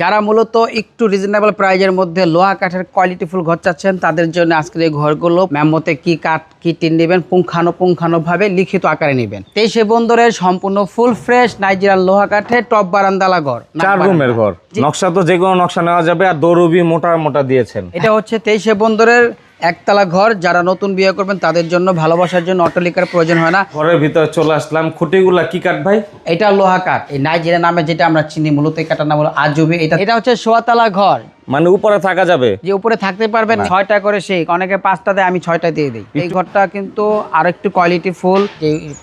যারা মূলত একটু রিজনেবল প্রাইজের মধ্যে লোহা কাঠের কোয়ালিটিফুল ঘর চাচ্ছেন তাদের জন্য আজকের এই ঘরগুলো মেমোতে কি কাঠ কি টিন নেবেন পুঙ্খানো ভাবে লিখিত আকারে নেবেন। তেইশে বন্দরের সম্পূর্ণ ফুল ফ্রেশ নাইজেরিয়ান লোহা কাঠে টপ বারান্দালা ঘর চার রুমের ঘর। নকশা তো যে কোনো নকশা নেওয়া যাবে আর দৌরবি মোটা মোটা দিয়েছেন। এটা হচ্ছে তেইশে বন্দরের একতলা ঘর যারা নতুন বিয়ে করবেন তাদের জন্য ভালোবাসার জন্য অট্টালিকার প্রয়োজন হয় না। ঘরের ভিতরে চলে আসলাম। খুঁটিগুলা কি কাঠ ভাই? এটা লোহা কাঠ। এই নাইজেরিয়া নামে যেটা আমরা চিনি মূলত এই কাঠের নাম হলো আজুবি। এটা এটা হচ্ছে সোয়াতলা ঘর। মানে উপরে থাকা যাবে? যে উপরে থাকতে পারবেন ছয়টা করে শেখ অনেকে পাঁচটা দেয় আমি ছয়টা দিয়ে দিই। এই ঘরটা কিন্তু আর একটু কোয়ালিটি ফুল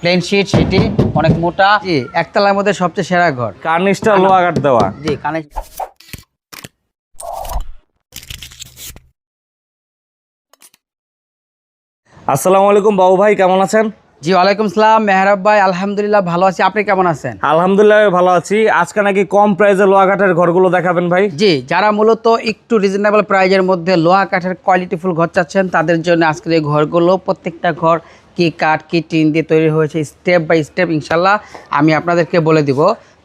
প্লেন শিট সেটি অনেক মোটা। জি একতলার মধ্যে সবচেয়ে সেরা ঘর। কার্নিশটা লোহা কাঠ দেওয়া। জি কানে আসসালামু আলাইকুম বাবু ভাই কেমন আছেন? জি ওয়ালাইকুম সালাম। মেহরাব ভাই আলহামদুলিল্লাহ ভালো আছি। আপনি কেমন আছেন? আলহামদুলিল্লাহ ভালো আছি। আজকে নাকি কম প্রাইসে লোহা কাঠের ঘরগুলো দেখাবেন ভাই। জি যারা মূলত একটু রিজনেবল প্রাইজের মধ্যে লোহা কাঠের কোয়ালিটিফুল ঘর চাচ্ছেন তাদের জন্য আজকের এই ঘরগুলো প্রত্যেকটা ঘর কি কাঠ কি টিন দিয়ে তৈরি হয়েছে স্টেপ বাই স্টেপ ইনশাল্লাহ আমি আপনাদেরকে বলে দিব।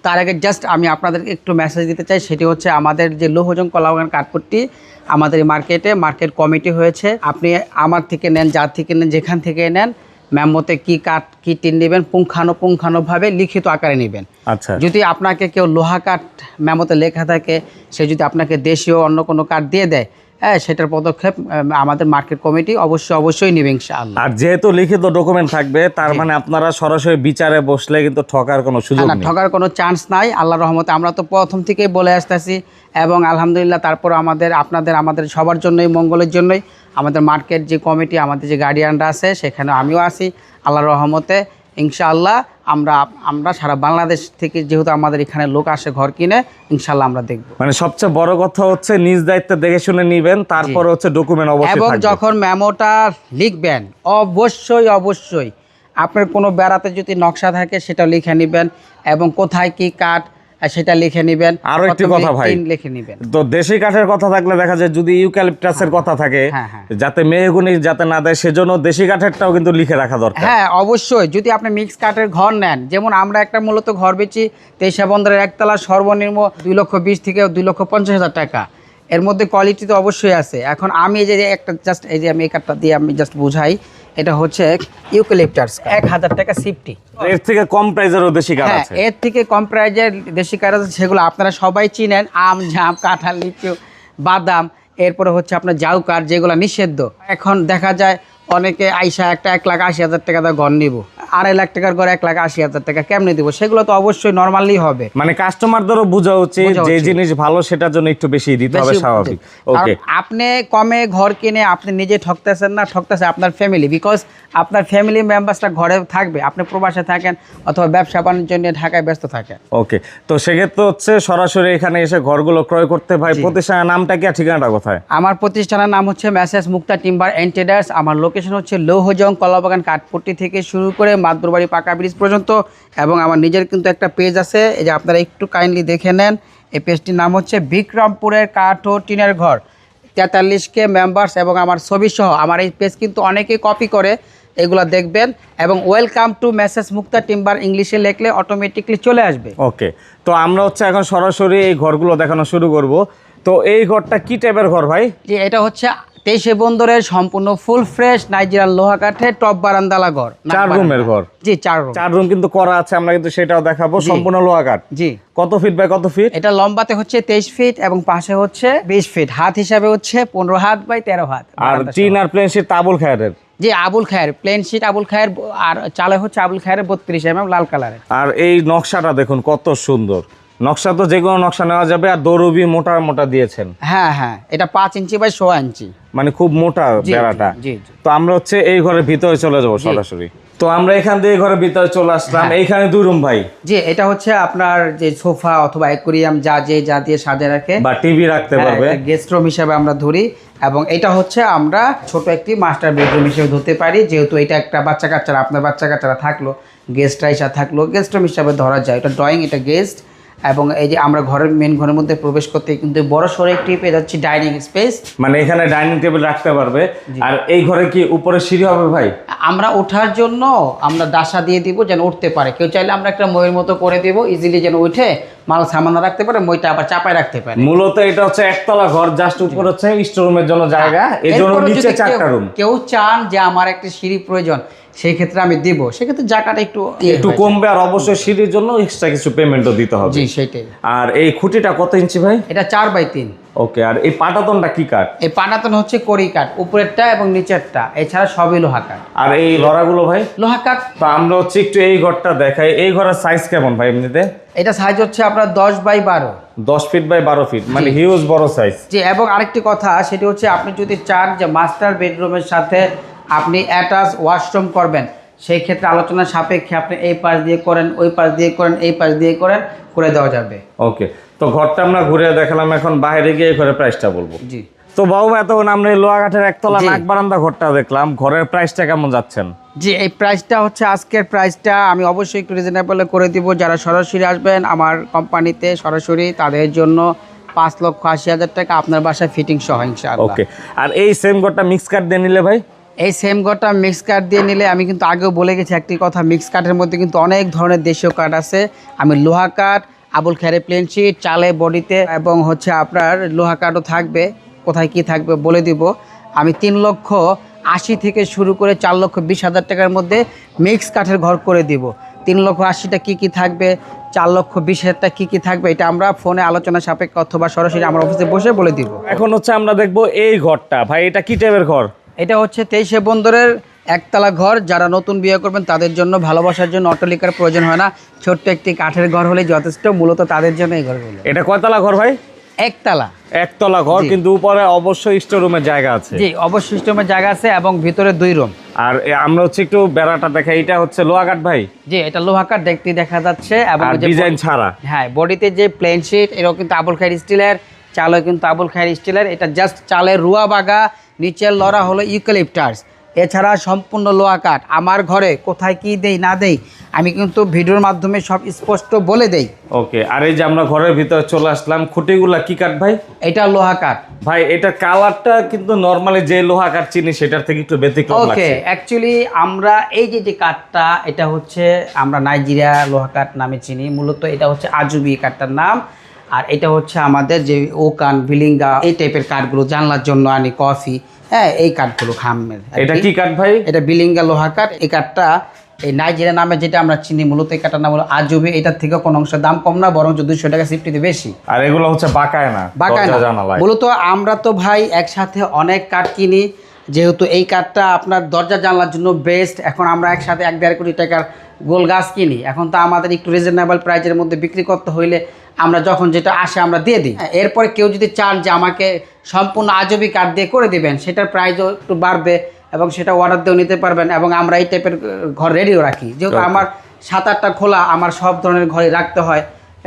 তার আগে জাস্ট আমি আপনাদেরকে একটু মেসেজ দিতে চাই সেটি হচ্ছে আমাদের যে লৌহজং কলাবাগান কাঠপট্টি আমাদের মার্কেটে মার্কেট কমিটি হয়েছে। আপনি আমার থেকে নেন যার থেকে নেন যেখান থেকে নেন ম্যামতে কি কাঠ কি টিন নেবেন পুঙ্খানুপুঙ্খানুভাবে লিখিত আকারে নেবেন। আচ্ছা। যদি আপনাকে কেউ লোহা কাঠ ম্যামতে লেখা থাকে সে যদি আপনাকে দেশীয় অন্য কোনো কাঠ দিয়ে দেয় হ্যাঁ সেটার পদক্ষেপ আমাদের মার্কেট কমিটি অবশ্যই অবশ্যই নেবে ইনশাআল্লাহ। আর যেহেতু লিখিত ডকুমেন্ট থাকবে তার মানে আপনারা সরাসরি বিচারে বসলে কিন্তু ঠকার কোনো সুযোগ না ঠকার কোনো চান্স নাই। আল্লাহ রহমতে আমরা তো প্রথম থেকেই বলে আসতেছি এবং আলহামদুলিল্লাহ তারপর আমাদের আপনাদের আমাদের সবার জন্যই মঙ্গলের জন্যই আমাদের মার্কেট যে কমিটি আমাদের যে গার্ডিয়ানরা আছে সেখানে আমিও আছি। আল্লাহর রহমতে ইনশাআল্লাহ আমরা আমরা সারা বাংলাদেশ থেকে যেহেতু আমাদের এখানে লোক আসে ঘর কিনে ইনশাল্লাহ আমরা দেখব। মানে সবচেয়ে বড় কথা হচ্ছে নিজ দায়িত্ব দেখে শুনে নিবেন তারপরে হচ্ছে ডকুমেন্ট অবশ্যই এবং যখন মেমোটা লিখবেন অবশ্যই অবশ্যই আপনার কোনো বেড়াতে যদি নকশা থাকে সেটা লিখে নেবেন এবং কোথায় কি কাঠ সেটা লিখে নেবেন আরও একটি কথা ভাই। লিখে নেবেন। তো দেশি কাঠের কথা থাকলে দেখা যায় যদি ইউক্যালিপটাসের কথা থাকে হ্যাঁ, হ্যাঁ। যাতে মেহগুনি যাতে না দেয় সেজন্য দেশি কাঠেরটাও কিন্তু লিখে রাখা দরকার। হ্যাঁ অবশ্যই। যদি আপনি মিক্স কাঠের ঘর নেন যেমন আমরা একটা মূলত ঘর বেচি তেইশা বন্দরের একতলা সর্বনিম্ন দুই লক্ষ বিশ থেকে দুই লক্ষ পঞ্চাশ হাজার টাকা। এর মধ্যে কোয়ালিটি তো অবশ্যই আছে। এখন আমি এই যে একটা জাস্ট এই যে আমি এই কাঠটা দিয়ে আমি জাস্ট বুঝাই এটা হচ্ছে ইউক্যালিপটাস এক হাজার টাকা সিফটি এর থেকে কম প্রাইজেরও দেশি কাঠ হ্যাঁ আছে। এর থেকে কম প্রাইজের দেশি কাঠ আছে সেগুলো আপনারা সবাই চিনেন। আম জাম কাঁঠাল লিচু বাদাম এরপরে হচ্ছে আপনার জাউকার যেগুলো নিষিদ্ধ। এখন দেখা যায় অনেকে আইসা একটা এক লাখ আশি হাজার টাকা দিয়ে গন নিব। আড়াই লাখ টাকার ঘর এক লাখ আশি হাজার টাকা কেমনে দিব? সেগুলো তো অবশ্যই নর্মালি হবে। মানে কাস্টমারদেরও বোঝা উচিত যে জিনিস ভালো সেটার জন্য একটু বেশি দিতে হবে স্বাভাবিক। ওকে আপনি কমে ঘর কিনে আপনি নিজে ঠকতেছেন না ঠকতেছে আপনার ফ্যামিলি বিকজ আপনার ফ্যামিলি মেম্বার্সটা ঘরে থাকবে। আপনি প্রবাসে থাকেন অথবা ব্যবসা বাণিজ্য নিয়ে ঢাকায় ব্যস্ত থাকেন। ওকে তো সেক্ষেত্রে হচ্ছে সরাসরি এখানে এসে ঘরগুলো ক্রয় করতে ভাই প্রতিষ্ঠানের নামটা কি ঠিকানাটা কোথায়? আমার প্রতিষ্ঠানের নাম হচ্ছে ম্যাসেজ মুক্তা টিম্বার এন্টেডার্স আমার লোকেশন হচ্ছে লৌহজং কলাবাগান কাঠপট্টি থেকে শুরু করে মাদুরবাড়ি পাকা ব্রিজ পর্যন্ত এবং আমার নিজের কিন্তু একটা পেজ আছে এই যে আপনারা একটু কাইন্ডলি দেখে নেন। এই পেজটির নাম হচ্ছে বিক্রমপুরের কাঠ ও টিনের ঘর। তেতাল্লিশ কে মেম্বার্স এবং আমার ছবি সহ আমার এই পেজ কিন্তু অনেকেই কপি করে এগুলো দেখবেন এবং welcome to message Mukta timber ইংলিশে লিখলে অটোমেটিকলি চলে আসবে। ওকে তো আমরা হচ্ছে এখন সরাসরি এই ঘরগুলো দেখানো শুরু করব। তো এই ঘরটা কি টাইপের ঘর ভাই? এটা হচ্ছে তেইশে বন্দরের সম্পূর্ণ ফুল ফ্রেশ নাইজেরিয়ান লোহা কাঠের টপ বারান্দালা ঘর চার রুমের ঘর? জি চার রুম। চার রুম কিন্তু করা আছে আমরা কিন্তু সেটাও দেখাবো সম্পূর্ণ লোহা কাঠ। জি। কত ফিট বাই কত ফিট? এটা লম্বাতে হচ্ছে তেইশ ফিট এবং পাশে হচ্ছে বিশ ফিট। হাত হিসাবে হচ্ছে পনেরো হাত বাই তেরো হাত। আর। টিন আর প্লেন শীট তাবুল খায়ের জি আবুল খায়ের। প্লেন শিট আবুল খায়ের আর চালে হচ্ছে আবুল খায়ের বত্রিশ এম লাল কালারের। আর এই নকশাটা দেখুন কত সুন্দর। নকশা তো যে কোনো নকশা নেওয়া যাবে আর দৌড়বি মোটা মোটা দিয়েছেন। হ্যাঁ হ্যাঁ এটা পাঁচ ইঞ্চি বাই সোয়া ইঞ্চি। মানে খুব মোটা বেড়াটা। তো আমরা হচ্ছে এই ঘরের ভিতরে চলে যাব সরাসরি। তো আমরা এখান থেকে ঘরের ভিতরে চলে আসলাম। হ্যাঁ। এইখানে দুই রুম ভাই। জি এটা হচ্ছে আপনার যে সোফা অথবা অ্যাকুরিয়াম যা যে যা দিয়ে সাজে রাখে। বা টিভি রাখতে পারবে। গেস্ট রুম হিসাবে আমরা ধরি। এবং এটা হচ্ছে আমরা ছোট একটি মাস্টার বেডরুম হিসেবে ধরতে পারি। যেহেতু এটা একটা বাচ্চা কাচ্চারা আপনার বাচ্চা কাচ্চারা থাকল গেস্টরা এসে থাকল গেস্ট রুম হিসাবে ধরা যায়। এটা ড্রয়িং এটা গেস্ট এবং এই যে আমরা ঘরের মেন ঘরের মধ্যে প্রবেশ করতে কিন্তু বড় সড়ো একটি পেয়ে যাচ্ছি ডাইনিং স্পেস মানে এখানে ডাইনিং টেবিল রাখতে পারবে। আর এই ঘরে কি উপরে সিঁড়ি হবে ভাই? আমরা ওঠার জন্য আমরা দাসা দিয়ে দিব যেন উঠতে পারে। কেউ চাইলে আমরা একটা ময়ের মতো করে দিব ইজিলি যেন উঠে মাল সামান্য রাখতে পারে মইটা আবার চাপায় রাখতে পারে। মূলত এটা হচ্ছে একতলা ঘর জাস্ট উপর হচ্ছে স্টোরুমের জন্য জায়গা। এই জন্য নিচে চারটা রুম কেউ চান যে আমার একটা সিঁড়ি প্রয়োজন সেই ক্ষেত্রে আমি দিব। সেক্ষেত্রে জায়গাটা একটু একটু কমবে আর অবশ্যই সিঁড়ির জন্য এক্সট্রা কিছু পেমেন্টও দিতে হবে। জি সেটাই। আর এই খুঁটিটা কত ইঞ্চি ভাই? এটা চার বাই তিন। ওকে আর এই পাটাতনটা কি কাঠ? এই পানাতন হচ্ছে কড়ি কাঠ উপরেরটা এবং নিচেরটা। এছাড়া সবই লোহা কাঠ। আর এই লড়াগুলো ভাই? লোহা কাঠ। তো আমরা হচ্ছে একটু এই ঘরটা দেখাই। এই ঘরের সাইজ কেমন ভাই এমনিতে? এটা সাইজ হচ্ছে আপনার দশ বাই বারো। দশ ফিট বাই বারো ফিট মানে হিউজ বড় সাইজ জি এবং আরেকটি কথা সেটি হচ্ছে আপনি যদি চান যে মাস্টার বেডরুমের সাথে আপনি অ্যাটাচ ওয়াশরুম করবেন সেই ক্ষেত্রে আলোচনা সাপেক্ষে আপনি এই পাশ দিয়ে করেন ওই পাশ দিয়ে করেন এই পাশ দিয়ে করেন করে দেওয়া যাবে। ওকে তো ঘরটা আমরা ঘুরে দেখালাম এখন বাইরে গিয়ে ঘরের প্রাইসটা বলব। জি। তো বাবু এতক্ষণ আমরা এই লোহাঘাটের একতলা নাক বারান্দা ঘরটা দেখলাম ঘরের প্রাইসটা কেমন যাচ্ছেন? জি এই প্রাইসটা হচ্ছে আজকের প্রাইসটা আমি অবশ্যই একটু রিজনেবল করে দিব যারা সরাসরি আসবেন আমার কোম্পানিতে সরাসরি তাদের জন্য পাঁচ লক্ষ আশি হাজার টাকা আপনার বাসায় ফিটিং সহ ইনশাআল্লাহ। ওকে আর এই সেম ঘরটা মিক্স কাট দিয়ে নিলে ভাই? এই সেম কাঠটা মিক্স কাঠ দিয়ে নিলে আমি কিন্তু আগেও বলে গেছি একটি কথা মিক্স কাঠের মধ্যে কিন্তু অনেক ধরনের দেশীয় কাঠ আছে। আমি লোহা কাঠ আবুল খেরে প্লেন চালে বডিতে এবং হচ্ছে আপনার লোহা কাঠও থাকবে, কোথায় কি থাকবে বলে দিব। আমি তিন লক্ষ আশি থেকে শুরু করে চার লক্ষ বিশ হাজার টাকার মধ্যে মিক্স কাঠের ঘর করে দিব। তিন লক্ষ আশিটা কী কী থাকবে, চার লক্ষ বিশ হাজারটা কী কী থাকবে, এটা আমরা ফোনে আলোচনা সাপেক্ষে অথবা সরাসরি আমার অফিসে বসে বলে দিব। এখন হচ্ছে আমরা দেখব এই ঘরটা। ভাই, এটা কি টাইপের ঘর? এটা হচ্ছে তেইশে বন্দরের একতলা ঘর। যারা নতুন বিয়ে করবেন তাদের জন্য ভালোবাসার জন্য অট্টালিকার প্রয়োজন হয় না। ছোট্ট একটি কাঠের ঘর হলে যথেষ্ট। মূলত তাদের জন্য এই ঘরগুলো। এটা কয়তলা ঘর ভাই? একতলা। একতলা ঘর কিন্তু উপরে অবশ্যই স্টোর রুমের জায়গা আছে। জি অবশ্য সিস্টেমের জায়গা আছে এবং ভিতরে দুই রুম আর আমরা হচ্ছে একটু বেড়াটা দেখাই এটা হচ্ছে লোহাঘাট ভাই? জি এটা লোহা কাঠ দেখতে দেখা যাচ্ছে এবং ডিজাইন ছাড়া। হ্যাঁ বডিতে যে প্লেন শিট এটাও কিন্তু আবুল খায়ের স্টিলের চালও কিন্তু আবুল খায়ের স্টিলের। এটা জাস্ট চালের রুয়া বাগা নিচের লড়া হলো ইউক্যালিপটাস এছাড়া সম্পূর্ণ লোহা কাঠ। আমার ঘরে কোথায় কি দেই না দেই আমি কিন্তু ভিডিওর মাধ্যমে সব স্পষ্ট বলে দেই। ওকে আর এই যে আমরা ঘরের ভিতরে চলে আসলাম খুঁটিগুলা কি কাঠ ভাই? এটা লোহা কাঠ। ভাই এটা কালারটা কিন্তু নর্মালি যে লোহা কাঠ চিনি সেটার থেকে একটু ব্যতিক্রম ওকে অ্যাকচুয়ালি আমরা এই যে যে কাঠটা এটা হচ্ছে আমরা নাইজেরিয়া লোহা কাঠ নামে চিনি। মূলত এটা হচ্ছে আজুবি কাঠটার নাম। আর এটা হচ্ছে আমাদের যে ওকান বিলিঙ্গা এই টাইপের কাঠগুলো জানলার জন্য আনি কফি হ্যাঁ এই কাঠগুলো খামের এটা কি। কাঠ ভাই? এটা বিলিঙ্গা লোহা কাঠ এই কাঠটা এই নাইজেরিয়া নামে যেটা আমরা চিনি মূলত এই কাঠটার নাম হলো আজুবি। এটার থেকে কোনো অংশ দাম কম না বরং দুইশো টাকা সিফটিতে বেশি। আর এগুলো হচ্ছে বাঁকায় না বাঁকায় না। মূলত আমরা তো ভাই একসাথে অনেক কাঠ কিনি যেহেতু এই কাঠটা আপনার দরজা জানলার জন্য বেস্ট এখন আমরা একসাথে এক দেড় কোটি টাকার গোল গাছ কিনি এখন তো আমাদের একটু রিজনেবল প্রাইজের মধ্যে বিক্রি করতে হইলে আমরা যখন যেটা আসে আমরা দিয়ে দিই। এরপরে কেউ যদি চান যে আমাকে সম্পূর্ণ আজবি কাঠ দিয়ে করে দিবেন সেটার প্রাইসও একটু বাড়বে এবং সেটা অর্ডার দিয়েও নিতে পারবেন এবং আমরা এই টাইপের ঘর রেডিও রাখি। যেহেতু আমার সাত আটটা খোলা আমার সব ধরনের ঘরে রাখতে হয়।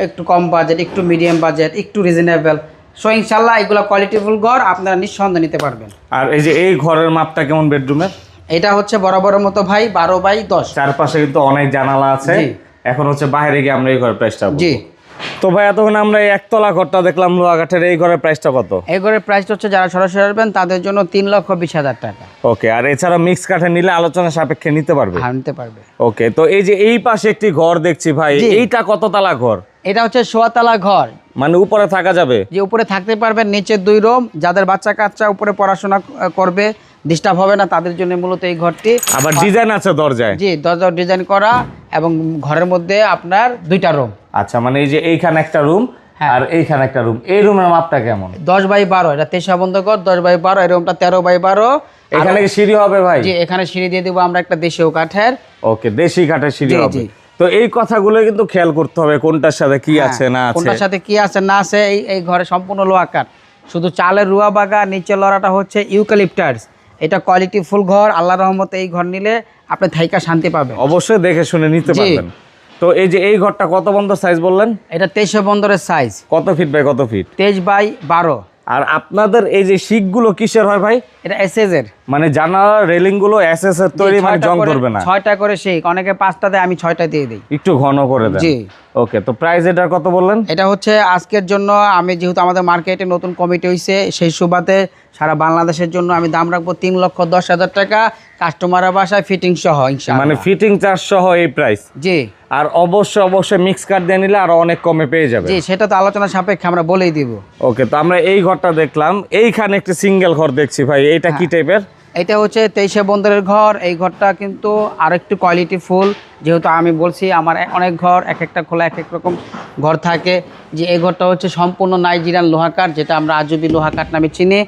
একটু কম বাজেট একটু মিডিয়াম বাজেট একটু রিজনেবল সো ইনশাল্লাহ এগুলো কোয়ালিটিফুল ঘর আপনারা নিঃসন্দেহে নিতে পারবেন। আর এই যে এই ঘরের মাপটা কেমন বেডরুমের এটা হচ্ছে বরাবরের মতো ভাই বারো বাই দশ। চারপাশে কিন্তু অনেক জানালা আছে। এখন হচ্ছে বাইরে গিয়ে আমরা এই ঘরের প্রাইসটা জি। তো ভাই এতক্ষণ আমরা এই একতলা ঘরটা দেখলাম লোহাঘাটের এই ঘরের প্রাইসটা কত? এই ঘরের প্রাইসটা হচ্ছে যারা সরাসরি আসবেন তাদের জন্য তিন লক্ষ বিশ হাজার টাকা। ওকে আর এছাড়া মিক্স কাঠে নিলে আলোচনা সাপেক্ষে নিতে পারবে? হ্যাঁ, নিতে পারবে। ওকে তো এই যে এই পাশে একটি ঘর দেখছি ভাই এইটা কত তালা ঘর? এটা হচ্ছে সোয়াতলা ঘর। মানে উপরে থাকা যাবে? যে উপরে থাকতে পারবেন নিচে দুই রুম যাদের বাচ্চা কাচ্চা উপরে পড়াশোনা করবে ডিস্টার্ব হবে না তাদের জন্য মূলত এই ঘরটি। আবার ডিজাইন আছে দরজায়? জি দরজা ডিজাইন করা এবং ঘরের মধ্যে আপনার দুইটা রুম আচ্ছা মানে এই যে এইখানে একটা রুম হ্যাঁ। আর এইখানে একটা রুম এই রুমের মাপটা কেমন? দশ বাই বারো এটা তেসা বন্ধ কর দশ বাই বারো এই রুমটা তেরো বাই বারো। এখানে কি সিঁড়ি হবে ভাই? জি এখানে সিঁড়ি দিয়ে দেবো আমরা একটা দেশীয় কাঠের। ওকে দেশি কাঠের সিঁড়ি হবে। তো এই কথাগুলো কিন্তু খেয়াল করতে হবে কোনটার সাথে কি আছে না আছে। হ্যাঁ, কোনটার সাথে কি আছে না আছে এই এই ঘরে সম্পূর্ণ লোহা কাঠ। শুধু চালের রুয়া বাগা নিচের লড়াটা হচ্ছে ইউক্যালিপটাস। এটা কোয়ালিটি ফুল ঘর আল্লাহ রহমতে এই ঘর নিলে আপনি থাইকা শান্তি পাবেন। অবশ্যই দেখে শুনে নিতে পারবেন। তো এই যে এই ঘরটা কত বন্ধ সাইজ বললেন? এটা তেইশে বন্দরের সাইজ কত ফিট বাই কত ফিট তেইশ বাই বারো। আর আপনাদের এই যে শিখগুলো কিসের হয় ভাই? এটা এসএজের মানে জানালা রেলিংগুলো এস এস এর তৈরি মানে জং করে- ধরবে না? ছয়টা করে শেক অনেকে পাঁচটা দেয় আমি ছয়টা দিয়ে দিই। একটু ঘন করে দেন। জি। ওকে তো প্রাইস এটার কত বললেন? এটা হচ্ছে আজকের জন্য আমি যেহেতু আমাদের মার্কেটে নতুন কমিটি হয়েছে সেই সুবাদে সারা বাংলাদেশের জন্য আমি দাম রাখব তিন লক্ষ দশ হাজার টাকা কাস্টমারের বাসায় ফিটিং সহ মানে ফিটিং চার্জ সহ এই প্রাইস জি। আর অবশ্যই অবশ্যই মিক্স কার্ড দিয়ে নিলে আরও অনেক কমে পেয়ে যাবে। জি সেটা তো আলোচনা সাপেক্ষে আমরা বলেই দিব। ওকে তো আমরা এই ঘরটা দেখলাম। এইখানে একটা সিঙ্গেল ঘর দেখছি ভাই এটা হ্যাঁ। কি টাইপের এটা হচ্ছে তেইশে বন্দরের ঘর। এই ঘরটা কিন্তু আর একটু কোয়ালিটি ফুল যেহেতু আমি বলছি, আমার অনেক ঘর এক একটা খোলা এক এক রকম ঘর থাকে। যে এই ঘরটা হচ্ছে সম্পূর্ণ নাইজেরিয়ান লোহাকার, যেটা আমরা আজবি লোহাকার নামে চিনি।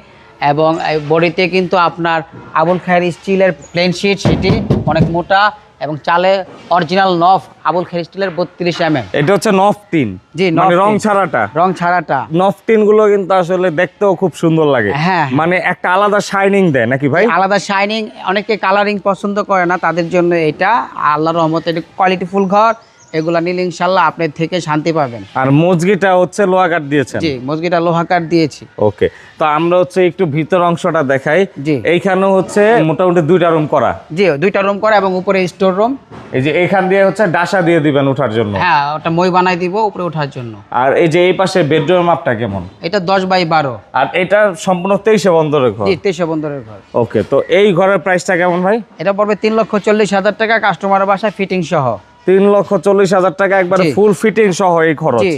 এবং বডিতে কিন্তু আপনার আবুল খায়ের স্টিলের প্লেন শিট সেটি অনেক মোটা। এবং চালে অরিজিনাল নফ আবুল খায়ের স্টিলের বত্রিশ এম এম এটা হচ্ছে নফ তিন। জি, মানে রং ছাড়াটা। রং ছাড়াটা। নফ তিনগুলো কিন্তু আসলে দেখতেও খুব সুন্দর লাগে। হ্যাঁ। মানে একটা আলাদা শাইনিং দেয় নাকি ভাই? আলাদা শাইনিং অনেকে কালারিং পছন্দ করে না তাদের জন্য এটা। আল্লাহ রহমত এটা কোয়ালিটিফুল ঘর। এগুলা নিলে ইনশাল্লাহ আপনার থেকে শান্তি পাবেন। আর মজগিটা হচ্ছে লোহা কাঠ দিয়েছেন? জি মসজিদটা লোহাকার দিয়েছি। ওকে তো আমরা হচ্ছে একটু ভিতর অংশটা দেখাই। জি। এইখানে হচ্ছে মোটামুটি দুইটা রুম করা? জি দুইটা রুম করা এবং উপরে স্টোর রুম। এই যে এইখান দিয়ে হচ্ছে ডাসা দিয়ে দিবেন ওঠার জন্য? হ্যাঁ ওটা মই বানাই দিব উপরে ওঠার জন্য। আর এই যে এই পাশে বেডরুম মাপটা কেমন? এটা দশ বাই বারো। আর এটা সম্পূর্ণ তেইশে বন্দরের ঘর? জি তেইশে বন্দরের ঘর। ওকে তো এই ঘরের প্রাইসটা কেমন ভাই? এটা পড়বে তিন লক্ষ চল্লিশ হাজার টাকা কাস্টমারের বাসায় ফিটিং সহ। তিন লক্ষ চল্লিশ হাজার টাকা একবারে ফুল ফিটিং সহ এই খরচ।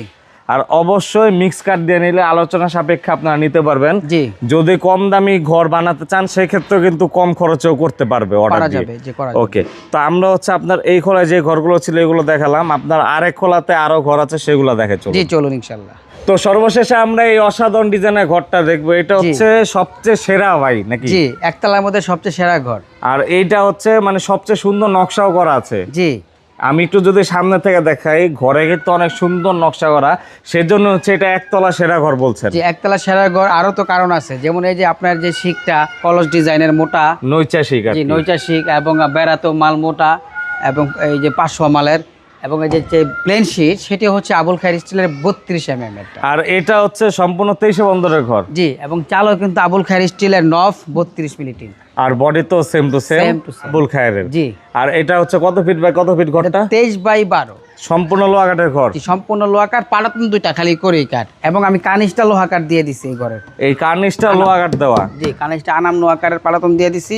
আর অবশ্যই মিক্স কাট দিয়ে নিলে আলোচনা সাপেক্ষে আপনারা নিতে পারবেন। যদি কম দামি ঘর বানাতে চান সেক্ষেত্রেও কিন্তু কম খরচেও করতে পারবে অর্ডার যাবে দিয়ে। যে করা ওকে তো আমরা হচ্ছে আপনার এই খোলায় যে ঘরগুলো ছিল এগুলো দেখালাম। আপনার আরেক খোলাতে আরও ঘর আছে সেগুলো দেখে চলুন। জি চলুন ইনশাল্লাহ তো সর্বশেষে আমরা এই অসাধারণ ডিজাইনের ঘরটা দেখব। এটা হচ্ছে সবচেয়ে সেরা ভাই নাকি? জি একতলার মধ্যে সবচেয়ে সেরা ঘর। আর এইটা হচ্ছে মানে সবচেয়ে সুন্দর নকশাও করা আছে। জি। আমি একটু যদি সামনে থেকে দেখাই ঘরে কিন্তু অনেক সুন্দর নকশা করা। সেজন্য হচ্ছে এটা একতলা সেরা ঘর বলছে যে একতলা সেরা ঘর আরও তো কারণ আছে। যেমন এই যে আপনার যে শিখটা কলস ডিজাইনের মোটা। নৈচা শিখ জি কি। নৈচা শিক এবং বেড়াতো মাল মোটা এবং এই যে পাঁচশো মালের এবং এই যে প্লেন শিট সেটি হচ্ছে আবুল খায়ের স্টিলের বত্রিশ এম এম আর এটা হচ্ছে সম্পূর্ণ তেইশে বন্দরের ঘর। জি এবং চালও কিন্তু আবুল খায়ের স্টিলের নফ বত্রিশ মিলিটি আর বডি তো same to same Same to same. বুল খায়ের। জি। আর এটা হচ্ছে কত ফিট বাই কত ফিট ঘরটা? তেইশ বাই বারো। সম্পূর্ণ লোহাঘাটের ঘর। সম্পূর্ণ লোহাকার পালাতন দুইটা খালি করেই কাঠ। এবং আমি কানিসটা লোহাকার দিয়ে দিছি এই ঘরের। এই কার্নিশটা লোহাঘাট দেওয়া। জি কানিসটা আনাম লোহাকারের পালাতন দিয়ে দিছি।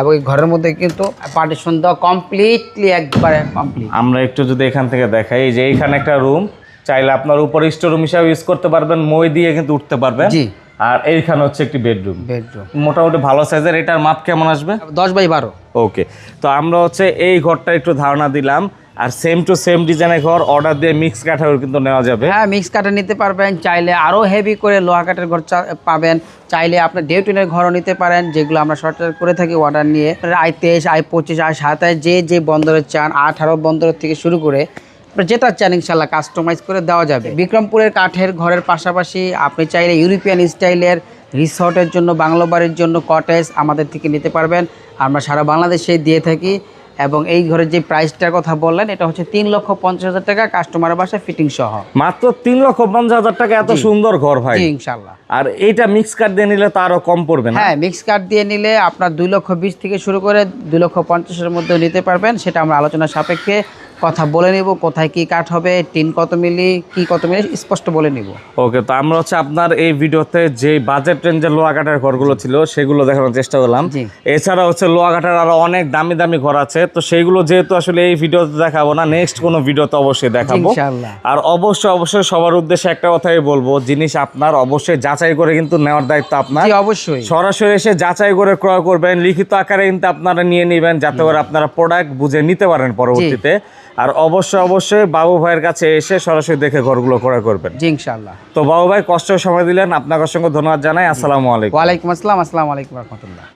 এবং এই ঘরের মধ্যে কিন্তু পার্টিশন দেওয়া কমপ্লিটলি একবারে কমপ্লিট আমরা একটু যদি এখান থেকে দেখাই এই যে এইখানে একটা রুম চাইলে আপনার উপরে স্টোর রুম হিসাবে ইউজ করতে পারবেন মই দিয়ে কিন্তু উঠতে পারবেন। জি। আর এইখানে হচ্ছে একটি বেডরুম বেডরুম মোটামুটি ভালো সাইজের এটার মাপ কেমন আসবে? দশ বাই বারো। ওকে তো আমরা হচ্ছে এই ঘরটা একটু ধারণা দিলাম। আর সেম টু সেম ডিজাইনের ঘর অর্ডার দিয়ে মিক্স কাঠাও কিন্তু নেওয়া যাবে। হ্যাঁ মিক্স কাঠে নিতে পারবেন, চাইলে আরও হেভি করে লোহা কাঠের ঘর পাবেন, চাইলে আপনার ডেউটিনের ঘরও নিতে পারেন, যেগুলো আমরা শর্ট করে থাকি অর্ডার নিয়ে। আই তেইশ, আই পঁচিশ, আই সাতাশ, যে যে বন্দরের চান, আঠারো বন্দরের থেকে শুরু করে যেটা চান ইনশাল্লাহ কাস্টমাইজ করে দেওয়া যাবে। বিক্রমপুরের কাঠের ঘরের পাশাপাশি আপনি চাইলে ইউরোপিয়ান স্টাইলের রিসর্টের জন্য, বাংলো বাড়ির জন্য কটেজ আমাদের থেকে নিতে পারবেন। আমরা সারা বাংলাদেশে দিয়ে থাকি। এবং এই ঘরের যে প্রাইসটার কথা বললেন এটা হচ্ছে তিন লক্ষ পঞ্চাশ হাজার টাকা কাস্টমারের বাসায় ফিটিং সহ। মাত্র তিন লক্ষ পঞ্চাশ হাজার টাকা এত সুন্দর ঘর ভাই। ইনশাল্লাহ আর এইটা মিক্স কার্ড দিয়ে নিলে তারও কম পড়বে না? হ্যাঁ মিক্স কার্ড দিয়ে নিলে আপনার দুই লক্ষ বিশ থেকে শুরু করে দুই লক্ষ পঞ্চাশের মধ্যে নিতে পারবেন সেটা আমরা আলোচনা সাপেক্ষে কথা বলে নিব কোথায় কি কাঠ হবে টিন কত মিলি কি কত মিলি স্পষ্ট বলে নিব। ওকে তো আমরা হচ্ছে আপনার এই ভিডিওতে যে বাজেট রেঞ্জের লোহা কাঠের ঘরগুলো ছিল সেগুলো দেখানোর চেষ্টা করলাম। এছাড়া হচ্ছে লোহা কাঠের আরও অনেক দামি দামি ঘর আছে তো সেইগুলো যেহেতু আসলে এই ভিডিওতে দেখাবো না নেক্সট কোনো ভিডিওতে অবশ্যই দেখাবো। আর অবশ্যই অবশ্যই সবার উদ্দেশ্যে একটা কথাই বলব জিনিস আপনার অবশ্যই যাচাই করে কিন্তু নেওয়ার দায়িত্ব আপনার। অবশ্যই। সরাসরি এসে যাচাই করে ক্রয় করবেন লিখিত আকারে কিন্তু আপনারা নিয়ে নেবেন যাতে করে আপনারা প্রোডাক্ট বুঝে নিতে পারেন পরবর্তীতে। আর অবশ্যই অবশ্যই বাবু ভাইয়ের কাছে এসে সরাসরি দেখে ঘরগুলো ক্রয় করবেন। জি ইনশাল্লাহ তো বাবু ভাই কষ্ট সময় দিলেন আপনাকে অসংখ্য ধন্যবাদ জানাই। আসসালামু আলাইকুম। ওয়ালাইকুম আসসালাম আসসালামু আলাইকুম রহমতুল্লাহ।